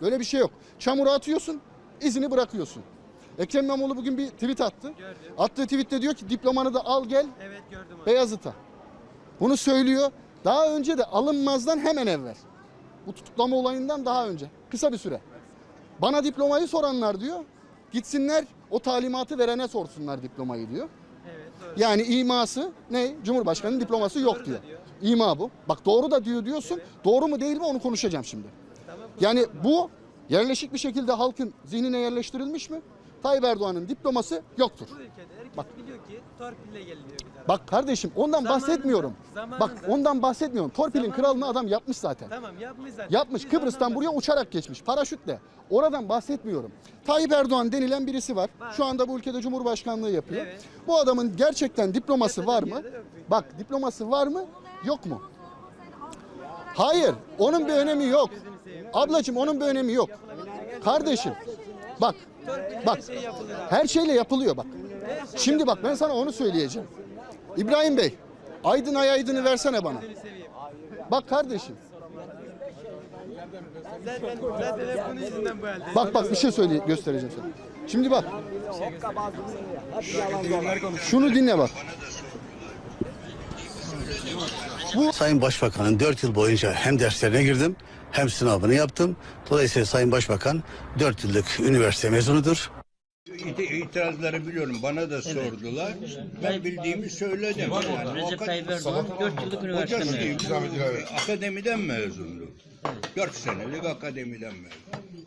Böyle bir şey yok. Çamura atıyorsun, izini bırakıyorsun. Ekrem İmamoğlu bugün bir tweet attı. Gördüm. Attığı tweette diyor ki diplomanı da al gel Evet gördüm abi. Beyazıt'a. Bunu söylüyor. Daha önce de alınmazdan hemen evvel. Bu tutuklama olayından daha önce. Kısa bir süre. Bana diplomayı soranlar diyor. Gitsinler o talimatı verene sorsunlar diplomayı diyor. Evet doğru. Yani iması ne? Cumhurbaşkanının diploması yok diyor. İma bu. Bak doğru da diyor diyorsun. Doğru mu değil mi onu konuşacağım şimdi. Yani bu yerleşik bir şekilde halkın zihnine yerleştirilmiş mi? Tayyip Erdoğan'ın diploması yoktur. Bu ülkede herkes Bak. biliyor ki torpille geliniyor bir tarafa. Bak kardeşim ondan Zamanında- bahsetmiyorum. zamanında- Bak ondan bahsetmiyorum. Torpilin Zamanında- kralını adam yapmış zaten. Tamam yapmış zaten. Yapmış Biz Kıbrıs'tan ondan buraya uçarak geçmiş paraşütle. Oradan bahsetmiyorum. Tayyip Erdoğan denilen birisi var. Var. Şu anda bu ülkede cumhurbaşkanlığı yapıyor. Evet. Bu adamın gerçekten diploması var mı? Bak diploması var mı? Yok mu? Hayır. Onun bir önemi yok. Ablacığım onun bir önemi yok. Kardeşim. Bak. Bak. her şey şeyle yapılıyor bak. Şimdi bak ben sana onu söyleyeceğim. İbrahim Bey, Aydın ay aydını versene bana. Bak kardeşim. Bak bak bir şey söyle göstereceğim sana. Şimdi bak. Şunu dinle bak. Sayın Başbakan'ın 4 yıl boyunca hem derslerine girdim hem sınavını yaptım. Dolayısıyla Sayın Başbakan 4 yıllık üniversite mezunudur. İti- İtirazları biliyorum. Bana da sordular. Ben bildiğimi söyledim. Yani Recep Tayyip Erdoğan 4 yıllık üniversite mezunu. Akademiden mezundum. 4 senelik akademiden mezun.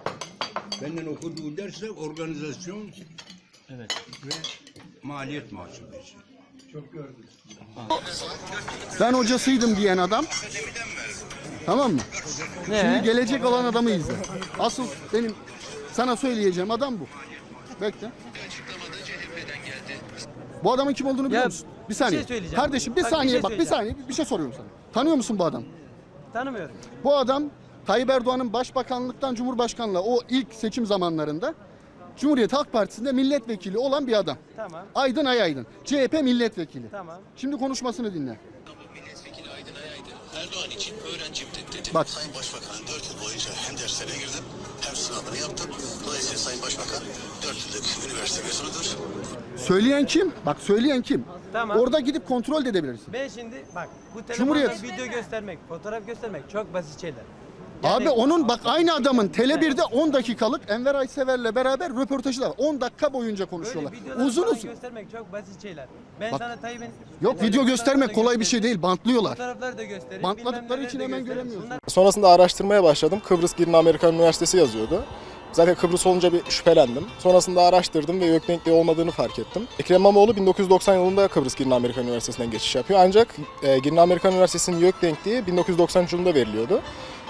Benden okuduğu ders de organizasyon Evet. ve maliyet muhasebesi. Ben hocasıydım diyen adam. Tamam mı? Şimdi gelecek olan adamı izle. Asıl benim sana söyleyeceğim adam bu. Bekle. Bu adamın kim olduğunu biliyor Ya, musun? Bir bir saniye. şey söyleyeceğim. Kardeşim bir Bak, bir saniye şey bak bir söyleyeceğim. saniye bir şey soruyorum sana. Tanıyor musun bu adamı? Tanımıyorum. Bu adam Tayyip Erdoğan'ın başbakanlıktan cumhurbaşkanlığa o ilk seçim zamanlarında Cumhuriyet Halk Partisi'nde milletvekili olan bir adam. Tamam. Aydın Ay Aydın. CHP milletvekili. Tamam. Şimdi konuşmasını dinle. Milletvekili Aydın Ayay'dı. Erdoğan için öğrencimdi dedi. Bak. Sayın Başbakan'ın 4 yıl boyunca hem derslerine girdim hem sınavını yaptım. Dolayısıyla Sayın Başbakan 4 yıllık üniversite mezunudur. Söyleyen kim? Bak söyleyen kim? Tamam. Orada gidip kontrol de edebilirsin. Ben şimdi bak bu telefonda Cumhuriyet. video göstermek, fotoğraf göstermek çok basit şeyler. Abi onun bak aynı adamın Tele1'de 10 dakikalık Enver Aysever'le beraber röportajı da var. 10 dakika boyunca konuşuyorlar. Uzun falan uzun. göstermek çok basit şeyler. Ben Bak, sana Tayyip'in... Yok video göstermek kolay bir şey değil. Bantlıyorlar. Fotoğrafları da göstereyim. Bantladıkları bilmem için de hemen göremiyorsun. Bunlar Sonrasında araştırmaya başladım. Kıbrıs Girne Amerikan Üniversitesi yazıyordu. Zaten Kıbrıs olunca bir şüphelendim. Sonrasında araştırdım ve YÖK denkliği olmadığını fark ettim. Ekrem İmamoğlu 1990 yılında Kıbrıs Girne Amerikan Üniversitesi'nden geçiş yapıyor. Ancak e, Girne Amerikan Üniversitesi'nin YÖK denkliği 1993 yılında veriliyordu.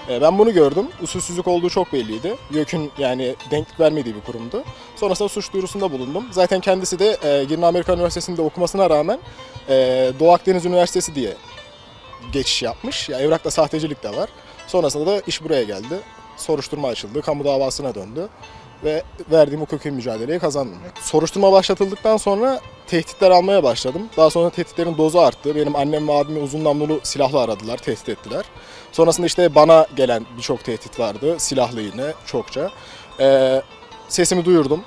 E, ben bunu gördüm. Usulsüzlük olduğu çok belliydi. YÖK'ün yani denklik vermediği bir kurumdu. Sonrasında suç duyurusunda bulundum. Zaten kendisi de e, Girne Amerikan Üniversitesi'nde okumasına rağmen e, Doğu Akdeniz Üniversitesi diye geçiş yapmış. Ya evrakta sahtecilik de var. Sonrasında da iş buraya geldi. Soruşturma açıldı, kamu davasına döndü ve verdiğim hukuki mücadeleyi kazandım. Soruşturma başlatıldıktan sonra tehditler almaya başladım. Daha sonra tehditlerin dozu arttı. Benim annem ve abimi uzun namlulu silahla aradılar, tehdit ettiler. Sonrasında işte bana gelen birçok tehdit vardı, silahlı yine çokça. Ee, sesimi duyurdum.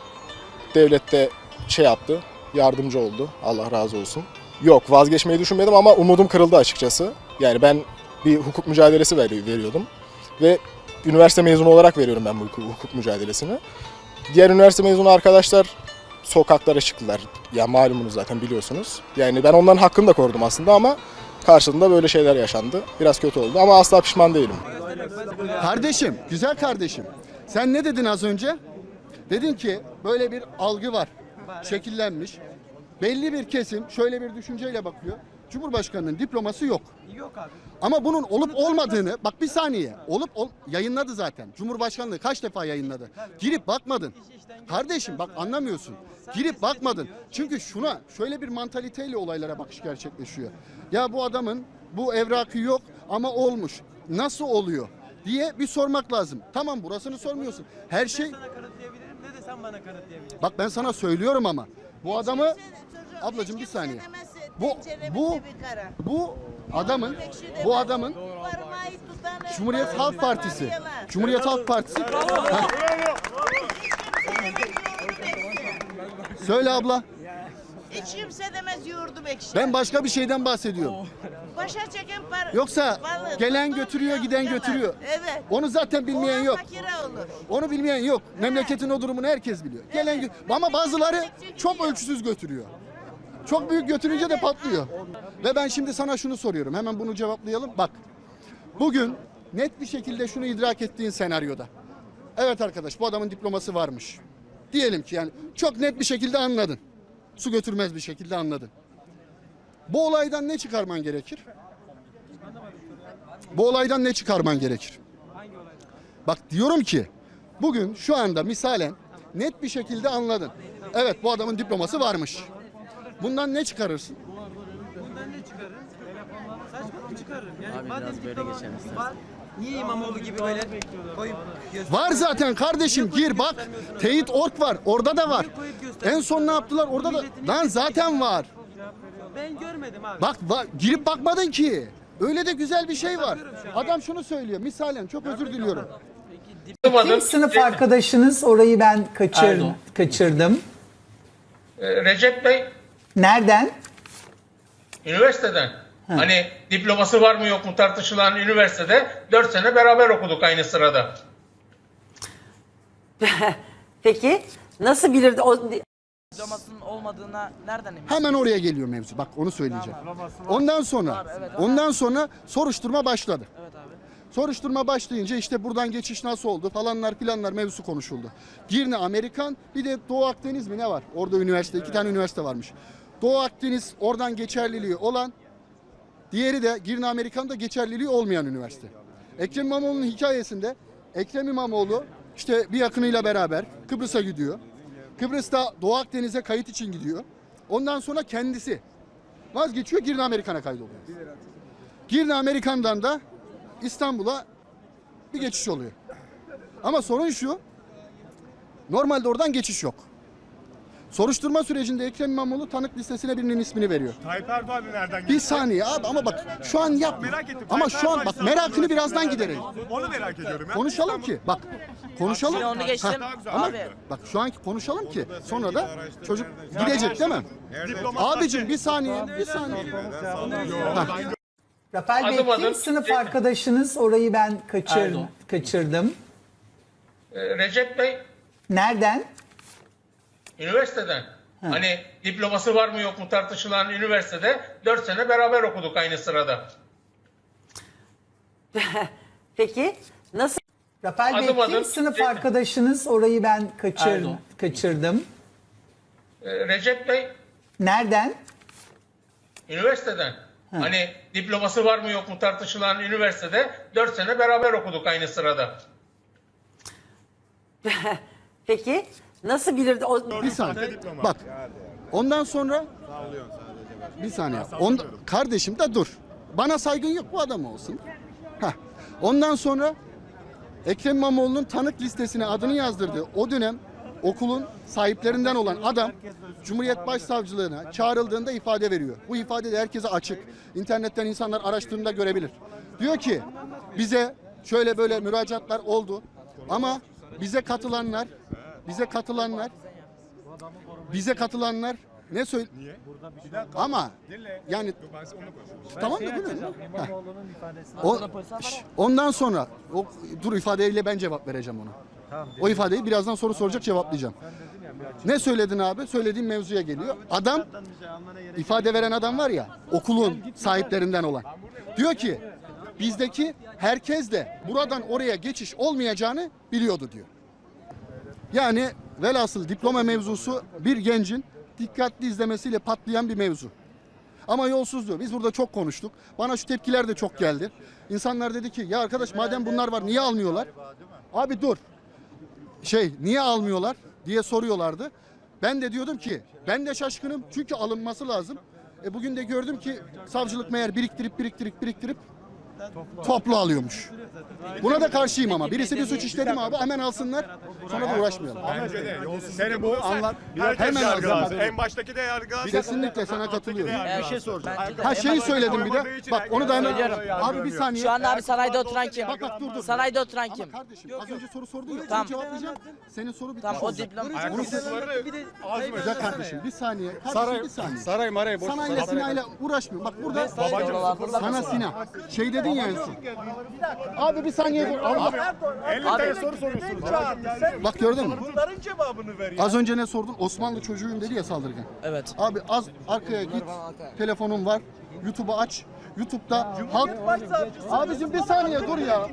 Devlet de şey yaptı, yardımcı oldu. Allah razı olsun. Yok vazgeçmeyi düşünmedim ama umudum kırıldı açıkçası. Yani ben bir hukuk mücadelesi veri- veriyordum. Ve üniversite mezunu olarak veriyorum ben bu hukuk mücadelesini. Diğer üniversite mezunu arkadaşlar sokaklara çıktılar. Ya malumunuz zaten biliyorsunuz. Yani ben onların hakkını da korudum aslında ama karşılığında böyle şeyler yaşandı. Biraz kötü oldu ama asla pişman değilim. Kardeşim, güzel kardeşim. Sen ne dedin az önce? Dedin ki böyle bir algı var. Şekillenmiş. Belli bir kesim şöyle bir düşünceyle bakıyor. Cumhurbaşkanının diploması yok. Yok abi. Ama bunun olup olmadığını bak bir saniye. Olup ol, yayınladı zaten. Cumhurbaşkanlığı kaç defa yayınladı. Girip bakmadın. Kardeşim bak anlamıyorsun. Girip bakmadın. Çünkü şuna şöyle bir mantaliteyle olaylara bakış gerçekleşiyor. Ya bu adamın bu evrakı yok ama olmuş. Nasıl oluyor? diye bir sormak lazım. Tamam burasını sormuyorsun. Her şey sana kanıtlayabilirim ne de sen bana kanıtlayabilirsin. bak ben sana söylüyorum ama bu adamı ablacığım bir saniye. Bu bu bu adamın bu adamın Cumhuriyet Halk Partisi Cumhuriyet Halk Partisi. Söyle abla. Hiç kimse demez yoğurdum ekşi. Ben başka bir şeyden bahsediyorum. Başa çeken par... Yoksa Balık, gelen götürüyor, giden götürüyor. Evet. Onu zaten bilmeyen Olan yok. olur. Onu bilmeyen yok. Memleketin o durumunu herkes biliyor. Gelen gö- ama bazıları çok ölçüsüz götürüyor. Çok büyük götürünce de patlıyor. Ve ben şimdi sana şunu soruyorum. Hemen bunu cevaplayalım. Bak. Bugün net bir şekilde şunu idrak ettiğin senaryoda. Evet arkadaş bu adamın diploması varmış. Diyelim ki yani çok net bir şekilde anladın. Su götürmez bir şekilde anladın. Bu olaydan ne çıkarman gerekir? Bu olaydan ne çıkarman gerekir? Bak diyorum ki bugün şu anda misalen net bir şekilde anladın. Evet bu adamın diploması varmış. Bundan ne çıkarırsın? Bundan ne çıkarırım? Saçmalık çıkarırım. Yani Abi madem biraz böyle diploma geçelim istersen. var, Niye İmamoğlu gibi böyle koyup göster- Var zaten kardeşim gir bak. Teyit Ork var. Orada da var. En son ne yaptılar? Orada da. Lan zaten var. Ben görmedim abi. Bak va- girip bakmadın ki. Öyle de güzel bir şey var. Adam şunu söylüyor. Misalen çok özür diliyorum. Kim sınıf arkadaşınız? Orayı ben kaçır, Erdoğan. kaçırdım. Ee, Recep Bey Nereden? üniversiteden. Hani diploması var mı yok mu tartışılan üniversitede 4 sene beraber okuduk aynı sırada. Peki nasıl bilirdi o diplomasının olmadığına nereden emin? Hemen oraya geliyor mevzu. Bak onu söyleyeceğim. Ondan sonra ondan sonra soruşturma başladı. Soruşturma başlayınca işte buradan geçiş nasıl oldu falanlar filanlar mevzusu konuşuldu. Girne Amerikan bir de Doğu Akdeniz mi ne var? Orada üniversite iki tane üniversite varmış. Doğu Akdeniz oradan geçerliliği olan diğeri de Girne Amerikan'da geçerliliği olmayan üniversite. Ekrem İmamoğlu'nun hikayesinde Ekrem İmamoğlu işte bir yakınıyla beraber Kıbrıs'a gidiyor. Kıbrıs'ta Doğu Akdeniz'e kayıt için gidiyor. Ondan sonra kendisi vazgeçiyor Girne Amerikan'a kaydoluyor. Girne Amerikan'dan da İstanbul'a bir geçiş oluyor. Ama sorun şu. Normalde oradan geçiş yok. Soruşturma sürecinde Ekrem İmamoğlu tanık listesine birinin ismini veriyor. Tayyip Erdoğan nereden Bir saniye abi ama bak şu an yapma. Ama şu an bak merakını birazdan giderelim. Onu merak ediyorum. Konuşalım ki bak konuşalım. Şimdi onu geçtim. Ha, ama Abi. bak şu anki konuşalım ki sonra da çocuk gidecek değil mi? Abicim bir saniye bir saniye. Ha. Rafael Bey Adım adım. kim sınıf arkadaşınız? Orayı ben kaçır, kaçırdım. Ee, Recep Bey Nereden? Üniversiteden. Hani diploması var mı yok mu tartışılan üniversitede 4 sene beraber okuduk aynı sırada. peki nasıl Rafael Bey Adım kim adım. sınıf arkadaşınız? Orayı ben kaçır, kaçırdım. Ee, Recep Bey Nereden? üniversiteden. Hani diploması var mı yok mu tartışılan üniversitede 4 sene beraber okuduk aynı sırada. peki nasıl bilirdi o Bir saniye. Bak. Ondan sonra bir saniye. On, kardeşim de dur. Bana saygın yok bu adam olsun. Heh. Ondan sonra Ekrem İmamoğlu'nun tanık listesine adını yazdırdığı o dönem okulun sahiplerinden olan adam Cumhuriyet Başsavcılığına çağrıldığında ifade veriyor. Bu ifade de herkese açık. İnternetten insanlar araştırdığında görebilir. Diyor ki bize şöyle böyle müracaatlar oldu ama bize katılanlar bize katılanlar bize katılanlar ne söyle ama yani tamam değil mi? Heh. O, Şş, ondan sonra o, dur ifadeyle ben cevap vereceğim ona. O ifadeyi birazdan soru soracak cevaplayacağım. Ne söyledin abi? Söylediğim mevzuya geliyor. Adam ifade veren adam var ya okulun sahiplerinden olan. Diyor ki bizdeki herkes de buradan oraya geçiş olmayacağını biliyordu diyor. Yani velhasıl diploma mevzusu bir gencin dikkatli izlemesiyle patlayan bir mevzu. Ama yolsuzluğu. Biz burada çok konuştuk. Bana şu tepkiler de çok geldi. İnsanlar dedi ki ya arkadaş madem bunlar var niye almıyorlar? Abi dur. Şey niye almıyorlar diye soruyorlardı. Ben de diyordum ki ben de şaşkınım çünkü alınması lazım. E bugün de gördüm ki savcılık meğer biriktirip biriktirip biriktirip toplu alıyormuş. Buna da karşıyım ama. Birisi bir suç işledi mi abi hemen alsınlar. Sonra da uğraşmayalım. Seni bu anlat. Hemen alacağım. En baştaki de yargılansın. Kesinlikle sana katılıyorum. Bir şey soracağım. Ha şeyi söyledim bir de. Bak onu da hemen. Abi bir saniye. Şu anda abi sanayide oturan kim? Bak bak dur dur. Sanayide oturan Ama kim? kardeşim az önce soru sordun ya. Tamam. Cevaplayacağım. Senin soru bitmiş Tamam o diploma. Ayakkabıları Güzel kardeşim bir saniye. Kardeşim Saray, bir saniye. saray marayı boş Sanayiyle sinayla uğraşmıyor. Bak burada Babacım sana sina. Şey dedin ya. Abi bir saniye dur. Allah. 50 tane soru soruyorsunuz. Bak gördün mü? Bunların cevabını ver ya. Az önce ne sordun? Osmanlı çocuğuyum dedi ya saldırgan. Evet. Abi az arkaya git. Telefonun var. YouTube'u aç. YouTube'da halk... Abicim bir saniye dur ya.